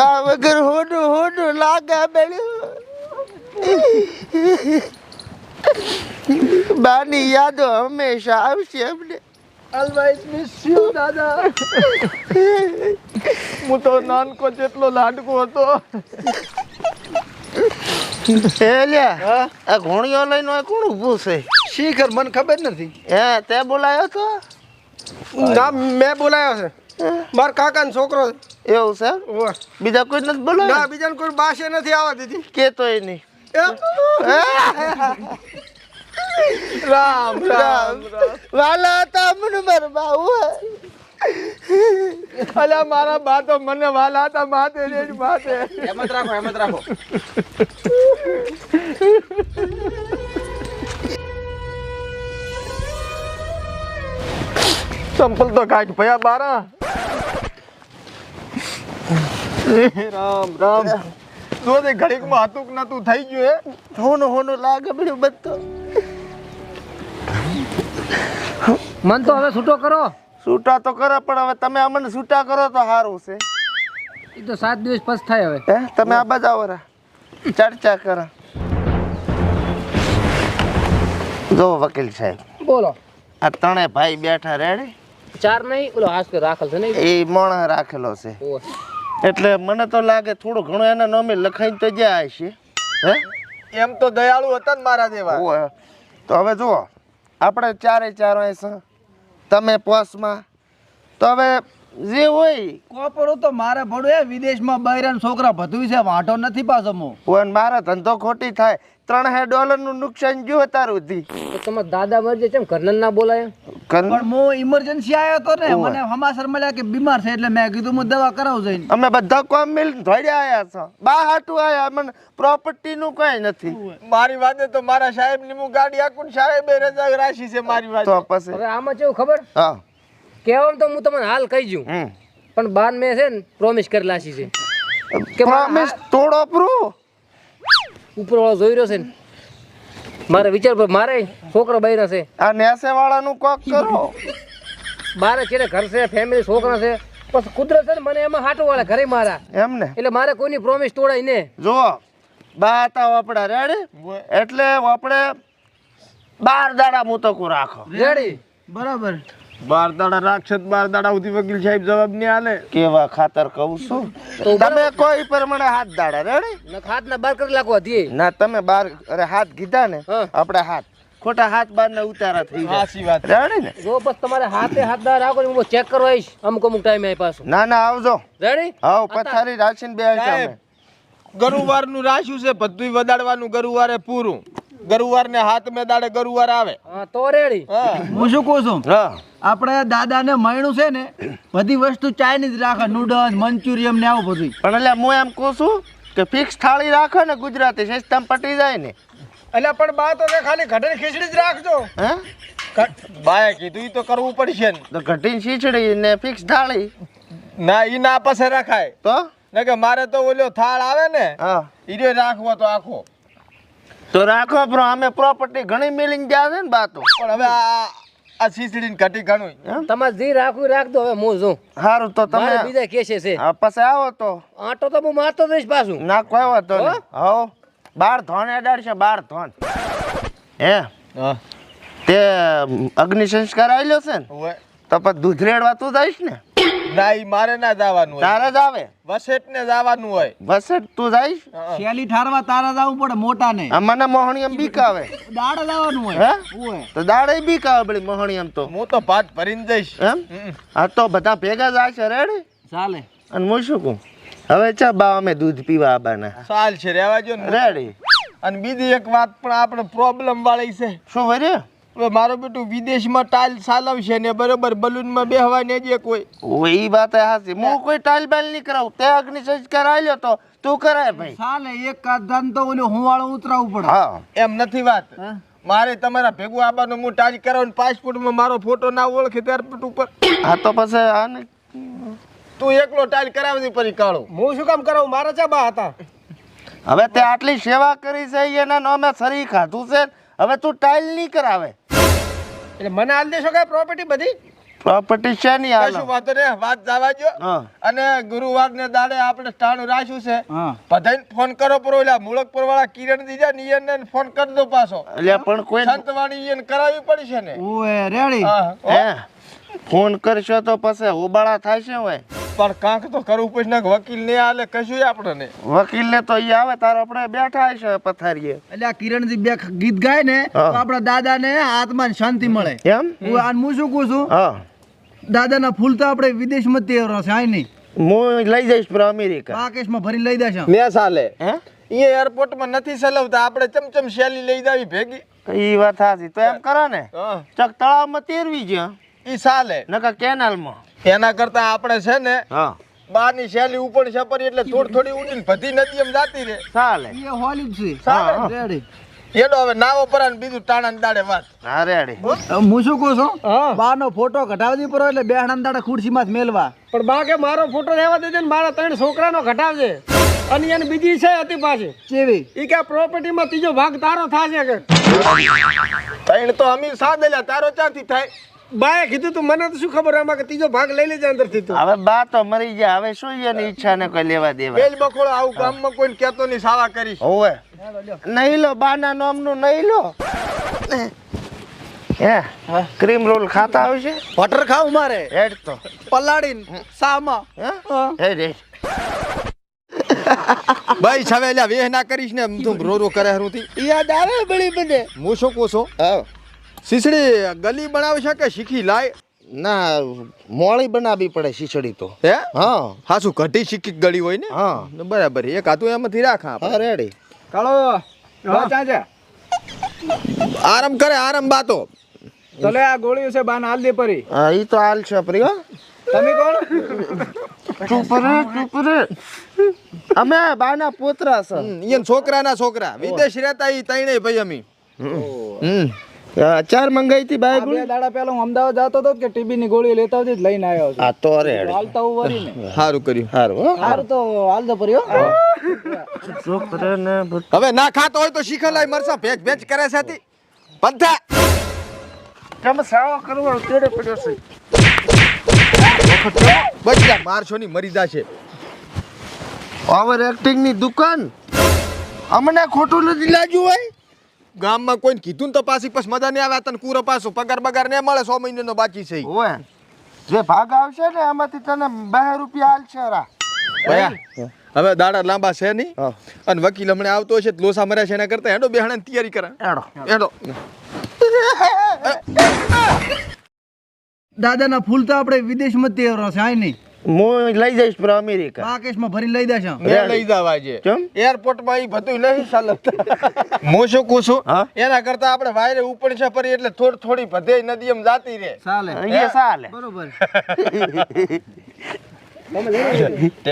બા વગર હોડું હોડું લાગા બેડ્યું. બાની યાદો હંમેશા આવશે અમને. ઓલવેઝ મિસ યુ દાદા. હું તો નાનકો જેટલો લાડકો હતો. એલ્યા આ ઘોણીઓ લઈને કોણ ઊભું છે? શીખર મને ખબર નથી. હે તે બોલાયો તો? ના મેં બોલાયો છે. મારા કાકાનો છોકરો એવું છે. બીજા કોઈ નથી ના બોલાયો બીજાને કોઈ બાસે નથી આવવા દીધી. કે એ? નહીં રામ રામ વાલા હતા મને મારા બાઉ અલ્યા મારા બા તો મને વાલા હતા માથે માથે. હેમત રાખો હેમત રાખો. ચંપલ તો કાઢ ભયા બારા. રામ રામ. જો તે ઘડીકમાં હતું કે નતું? થઈ ગયું હે? હોનો હોનો લાગે બધું બધું. મન તો હવે છૂટો કરો. છૂટા તો કરે પણ હવે તમે અમને છૂટા કરો તો સારું છે. એ તો સાત દિવસ પછી થાય હવે. હે? તમે આ બધા રા. ચર્ચા કરો. જો વકીલ સાહેબ. બોલો. આ ત્રણે ભાઈ બેઠા રેડી. ચાર નહીં ઓલો હાસ રાખેલ છે નહીં? એ મણ રાખેલો છે. એટલે મને તો લાગે થોડું ઘણું એના નામે લખાઈને તો જાય છે હે? એમ તો દયાળુ હતા ને મારા જેવા. તો હવે જુઓ આપણે ચારે ચાર તમે પોસમાં. તો હવે જે હોય. કોપરો તો મારે ભણું એ વિદેશમાં બૈરાન છોકરા બધું છે વાંઢો નથી પાછો મો. ઓય મારા ધંધો ખોટી થાય. ત્રણ હે ડોલરનું નુકસાન ગયું તારું હતી તો તમારા દાદા મરજે કેમ ઘરના ના બોલાય? પણ હું ઇમરજન્સી આવ્યો હતો ને મને હમાસર મળ્યા કે બીમાર છે એટલે મેં કીધું હું દવા કરાવું જઈને. અમે બધા કોમ મિલ ધોડ્યા આયા છો. બા હાટું આયા મને પ્રોપર્ટી નું કઈ નથી. મારી વાતે તો મારા સાહેબની હું ગાડી આખું સાહેબે રજા રાશી છે મારી વાત. તો પછી? હવે આમાં કેવું ખબર? હા. કહેવામાં તો હું તમને હાલ કહી જઉં હમ. પણ બાર મેં છે ને પ્રોમિસ કરી લાશી છે. કે મારા પ્રોમિસ તોડો પ્રૂ ઉપર વાળો જોઈ રહ્યો છે ને. મારે વિચાર પર મારે છોકરો બૈરા છે. આ નેસે વાળાનું કોક કરો. બારે છે ઘર છે ફેમિલી છોકરા છે. પછી કુદરત છે ને મને એમાં હાટો વાળા ઘરે મારા. એમ ને? એટલે મારે કોઈની પ્રોમિસ તોડાય ને. જો બા હતા વાપડા રેડી એટલે આપણે બાર દાડા મુતકું રાખો. રેડી બરાબર. બાર દાડા રાખશે બાર દાડા સુધી વકીલ સાહેબ જવાબ નહીં આલે. કેવા ખાતર કહું છું? તમે કોઈ પ્રમાણે હાથ દાડા રેડી હાથ ના બાર કરી લાગવા દે ના તમે બાર અરે હાથ કીધા ને આપડે હાથ. ખોટા હાથ બાર ને ઉતારા થઈ જાય. સાચી વાત. हाँ। રેડી ને? જો બસ તમારે હાથે હાથ દાર રાખો હું ચેક કરવા આવીશ. અમુક અમુક ટાઈમે આવી પાછો. ના ના આવજો. રેડી હાવ પથારી રાખીને બે ગરુવારનું રાખ્યું છે બધું વદાડવાનું ગરુવારે પૂરું. ગરુવાર ને હાથ મેં દાડે ગરુવાર આવે. હા તો રેડી. હું. શું કહું છું? હા. આપણે દાદાને મયણું છે ને બધી વસ્તુ ચાઇનીઝ રાખે નૂડલ્સ મંચુરિયમ ને આવું બધું પણ એટલે હું એમ કહું છું કે ફિક્સ થાળી રાખો ને ગુજરાતી સિસ્ટમ પટી જાય ને. એટલે પણ બા તો કે ખાલી ઘટે ખીચડી જ રાખજો. હે? બાય બાએ કીધું ઈ તો કરવું પડશે ને. તો ઘટીને ખીચડી ને ફિક્સ થાળી. ના ઈ ના પાસે રખાય. તો? ને કે મારે તો ઓલો થાળ આવે ને હા. ઈ રાખવો તો આખો. તો રાખો પણ અમે પ્રોપર્ટી ઘણી મિલિંગ ગયા છે ને બાતો. પણ હવે આ આ ખીચડી ઘટી ઘણું તમારે જી રાખવું રાખજો હવે હું જોઉં. સારું તો તમે બીજા કેસે છે. હા, પછી આવો તો. આટો તો હું મારતો રહીશ પાછું. ના કોઈ વાતો નહીં. હો બાર ધોન અડાડશે બાર ધોન. હે? હા. તે અગ્નિ સંસ્કાર આવેલો છે ને. તો પછી દૂધ રેડવા તું જઈશ ને? ના ઈ મારે ના જવાનું હોય. તારે જ આવે. વસેટ ને જવાનું હોય. વસેટ તું જઈશ? હા. શેલી ઠારવા તારા જવું પડે મોટા ને આ મને મોહણી એમ બીક આવે. દાડે જવાનું હે? હોય ઓય. તો દાડે બીક આવે બળી મોહણી એમ તો. હું તો ભાત ભરીને જઈશ. એમ? આ તો બધા ભેગા જ આવશે રેડી ચાલે. અને હું શું કહું? હવે ચા બા અમે દૂધ પીવા આવવાના ચાલ છે રેવા જો ને. રેડી અને બીજી એક વાત પણ આપણે પ્રોબ્લેમ વાળી છે. શું વર્યો? હવે મારો બેટું વિદેશમાં ટાઇલ ચાલવશે ને બરોબર બલૂનમાં બેહવા ને જે કોઈ ઓ ઈ વાત હાસી હું કોઈ ટાઇલ બાઇલ નહીં કરાવું. તે અગ્નિ સંસ્કાર આલ્યો તો તું કરાય ભાઈ. ચાલે એક કાધાન તો ઓલું હું વાળો ઉતરાવવું પડે. હા. એમ નથી વાત. મારે તમારા ભેગું આબાનો હું ટાઇલ કરાવું પાસપોર્ટમાં મારો ફોટો ના ઓળખે ત્યાર ઉપર. હા તો પછી આને તું એકલો ટાઇલ કરાવી પરી કાઢો હું શું કામ કરાવું? મારા ચા બા હતા. હવે તે આટલી સેવા કરી છે એના નામે સરી ખાધું છે હવે તું ટાઈલ નહીં કરાવે. એટલે મને હાલ દેશો કે પ્રોપર્ટી બધી? પ્રોપર્ટી છે નહીં કશું શું વાંધો રે વાત જવા દ્યો. અને ગુરુવાર ને દાડે આપણે ટાણું રાખ્યું છે. બધાને ફોન કરો પર ઓલા મુળકપુર વાળા કિરણ દીજા ને ફોન કરી દો પાછો. એટલે પણ કોઈ સંતવાણી ઈયન કરાવી પડશે ને. ઓએ રેડી. હા, હે. ફોન કરશો તો પછી ઉબાળા થાય છે હોય પણ કાંક તો કરવું પડશે ને વકીલ ને આલે કશું આપણને. વકીલ ને તો ઈ આવે તાર આપણે બેઠા છે પથારીએ. એટલે આ કિરણજી બે ગીત ગાય ને તો આપણા દાદા ને આત્માને શાંતિ મળે. એમ? હું આ હું શું કહું છું? હા. દાદાના ફૂલ તો આપણે વિદેશમાં માં તેવરો છે આય નહીં. હું લઈ જઈશ પર અમેરિકા. પાકેશમાં ભરી લઈ દેશે ને ચાલે હે? એ એરપોર્ટમાં નથી ચલાવતા આપણે ચમચમ શેલી લઈ જાવી ભેગી. ઈ વાત હાજી તો એમ કરો ને. ચક ચક તળાવમાં તેરવી જ્યાં. ઈ સાલે. નકા કેનાલમાં. એના કરતા આપણે છે ને હા. બારની શેલી ઉપર છપરી એટલે થોડી થોડી ઉડીને બધી નદી એમ જાતી રે ચાલે. એ હોલી છે. હા એડો હવે નાવો પરા બીજું ટાણા દાડે વાત. હા રેડી. હવે હું શું કહું છું? ફોટો એટલે બે દાડે ખુરશીમાં જ મેલવા. પણ બા કે મારો ફોટો રહેવા દેજો ને મારા ત્રણ છોકરાનો ઘટાડજે. અને એને બીજી છે હતી પાછી. કેવી? એ કે પ્રોપર્ટીમાં ત્રીજો ભાગ તારો થશે કે. ત્રણ તો અમીર સાદેલા તારો ચાથી થાય? બાએ કીધું તું મને તો શું ખબર આમાં કે ત્રીજો ભાગ લઈ લેજે અંદરથી તું. હવે બા તો મરી ગયા હવે શું એની ઈચ્છા ને કોઈ લેવા દેવા? બેલ બકોળો આવું ગામમાં કોઈને કહેતો નહીં સાવા કરીશ. હોવે. નહીં લો બાના નામનું નહીં લો. હે ક્રીમ રોલ ખાતા આવશે? બટર ખાવું મારે. હેડ તો. પલાડીને સામાં. હે? હેડ ભાઈ છવેલા વેહ ના કરીશ ને તું રો રો કરે હરુંથી. યાદ આવે બળી બધે હું શું કહું છું હા. શીસડી ગલી બનાવી છે કે શીખી લાય. ના મોળી બનાવવી પડે શીશડી તો. હે? હા. હા શું ઘટી શીખી ગળી હોય ને? હા. બરાબર એક હાથું એમાંથી રાખા. હા રેડી કાળો ચા છે આરામ કરે આરામ બાતો. તલે આ ગોળીઓ છે બાન હાલ દે પરી. હા ઈ તો હાલ છે પ્રિય તમે કોણ? ચૂપ રે ચૂપ રે અમે બાના પોતરા છે. ઈયન છોકરાના છોકરા. વિદેશ રહેતા ઈ તઈને ભાઈ અમી. હમ. ચાર મંગાઈ હતી બાય ગોળી દાડા પહેલા હું અમદાવાદ જતો હતો કે ટીબી ની ગોળી લેતા આવતી જ લઈને આવ્યો છું. આ તો અરે હાલતા હું વરીને સારું કર્યું હારું સારું તો હાલતો પર્યો હવે ના ખાતો હોય તો શીખે લાય મરસા ભેજ ભેજ કરે છે હતી પંથા. તમે સાવ કરવા તેડે પડ્યો છે? બચલા મારશો ની મરી જાશે. ઓવર એક્ટિંગની દુકાન? અમને ખોટું નથી લાગ્યું હોય? ગામમાં કોઈને કીધું ને તો પાછી પછી મજા નહીં આવે તને કુરો પાછો પગાર બગાર નહીં મળે સો મહિનાનો બાકી છે ઓય જે ભાગ આવશે ને એમાંથી તને બે રૂપિયા હાલશે રા. ભયા હવે દાડા લાંબા છે નહીં અને વકીલ હમણાં આવતો છે તો લોસા મર્યા છે એના કરતા. હેડો બેહણાની તૈયારી કરે એડો હેડો. દાદાના ફૂલ તો આપણે વિદેશમાં જ તૈયાર છે આ નહીં. હું લઈ જઈશ પર અમેરિકા. પાકેશમાં ભરી લઈ દેશે મેં લઈ જવા છે કેમ? એરપોર્ટમાં ઈ ભતું નહીં ચાલતા હું શું કહું છું? હા? એના કરતા આપણે વાયરે ઉપર છે પર એટલે થોડી થોડી બધે નદી એમ જાતી રહે. ચાલે. અહીંયા ચાલે. બરોબર.